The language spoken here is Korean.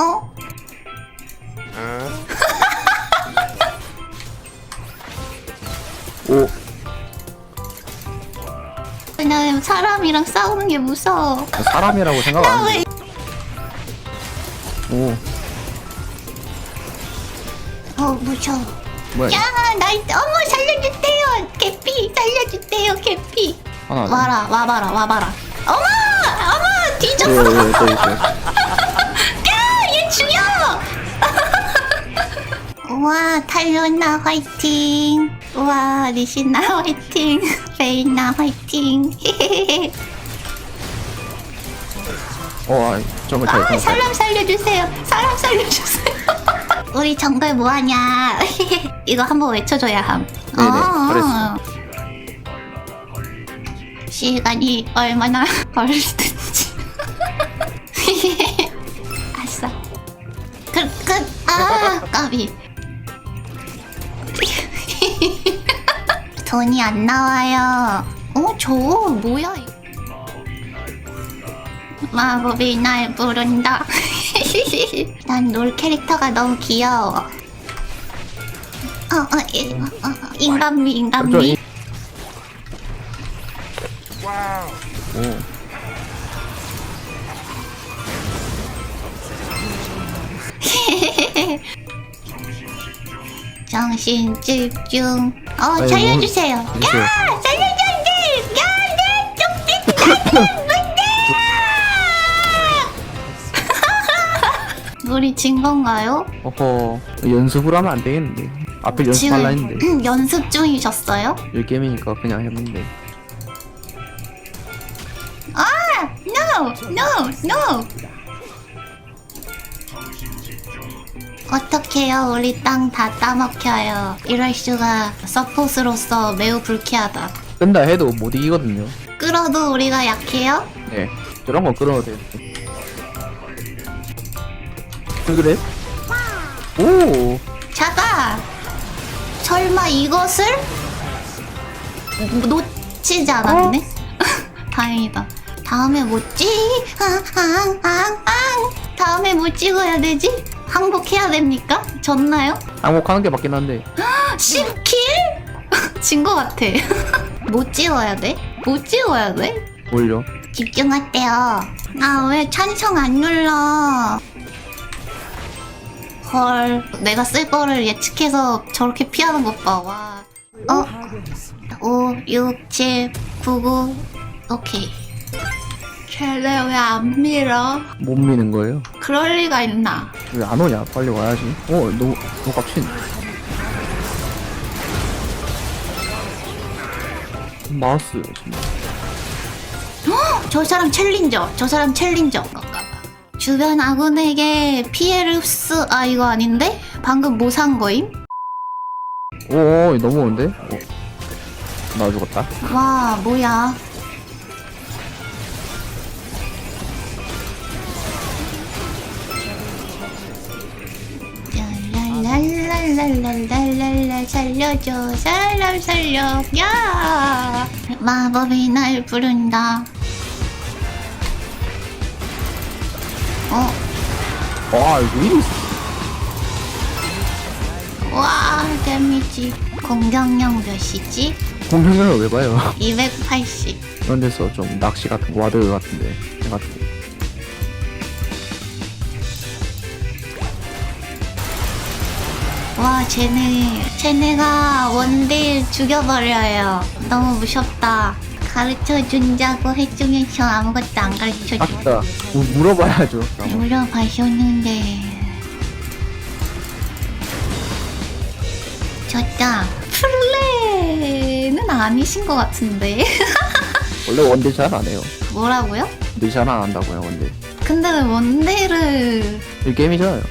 어? 어? 어? 오. 그냥 사람이랑 싸우는 게 무서워. 사람이라고 생각 안 해. 오. 어, 어 무서. 뭐야? 야, 나 어머 살려주세요. 개피 살려주세요. 개피. 하나. 와라 와봐라 와봐라. 어머 어머 뒤졌어. 오, 오, 오, 또 오. 와, 탈로나 화이팅. 우와, 리시나 화이팅. 베이나 화이팅. 어 아, 정말 잘 아, 잘. 사람 살려주세요. 사람 살려주세요. 우리 정글 뭐하냐? 이거 한번 외쳐줘야 함. 네네, 아. 잘했어. 시간이 얼마나 걸리든지. 아싸. 끝, 끝. 아, 까비. 돈이 안 나와요. 어, 저거 뭐야? 마법이 날 부른다. 난롤 캐릭터가 너무 귀여워. 어, 어, 이, 어, 어, 인간미, 저 인간미. 이- 오 정신 집중. 어, 아이고, 살려주세요. 야. 살려줘, 이제. 야, 내 쪽지 우리 진 건가요? 어허 연습을 하면 안 되겠는데. 앞에 연습할라 했는데 음, 연습 중이셨어요? 일 게임이니까 그냥 했는데. 아, no, no, no. 어떡해요? 우리 땅 다 따먹혀요. 이럴 수가 서폿으로서 매우 불쾌하다. 끈다 해도 못 이기거든요. 끌어도 우리가 약해요? 네 저런 거 끌어도 돼. 왜 그래? 오 자가 설마 이것을 놓치지 않았네? 다행이다. 다음에 뭐지? 아, 아, 아, 아. 다음에 뭐 찍어야 되지? 항복해야 됩니까? 졌나요? 항복하는 게 맞긴 한데 10킬? 진것 같아. 못 찍어야 돼? 못 찍어야 돼? 뭘요? 집중할게요. 아, 왜 찬성 안 눌러? 헐, 내가 쓸 거를 예측해서 저렇게 피하는 것 봐, 와. 어? 5, 6, 7, 9, 9. 오케이. 쟤네 왜 안 밀어? 못 미는 거예요? 그럴 리가 있나? 왜 안 오냐? 빨리 와야지. 어 너무 너무 깝친. 마우스 정말. 저 사람 챌린저. 저 사람 챌린저. 주변 아군에게 피해를 흡수. 아 이거 아닌데? 방금 뭐 산 거임? 오 너무 오는데? 어. 나 죽었다. 와 뭐야? 랄랄랄랄랄랄랄 살려줘 사람 살려 야 마법이 날 부른다 어? 와 이거 와 데미지 공격력 몇이지? 공평률을 왜 봐요? 280 그런 데서 좀 낚시 같은 거 와드 같은데 해가지고 와 쟤네 쟤네가 원딜 죽여버려요 너무 무섭다 가르쳐준다고 해주면서 아무것도 안 가르쳐줘 아까 뭐 물어봐야죠. 물어봐셨는데 졌다 플레는 아니신 것 같은데 원래 원딜 잘 안 해요. 뭐라고요? 원딜 잘 안 한다고요 원딜. 근데 원딜을 이 게임이잖아요.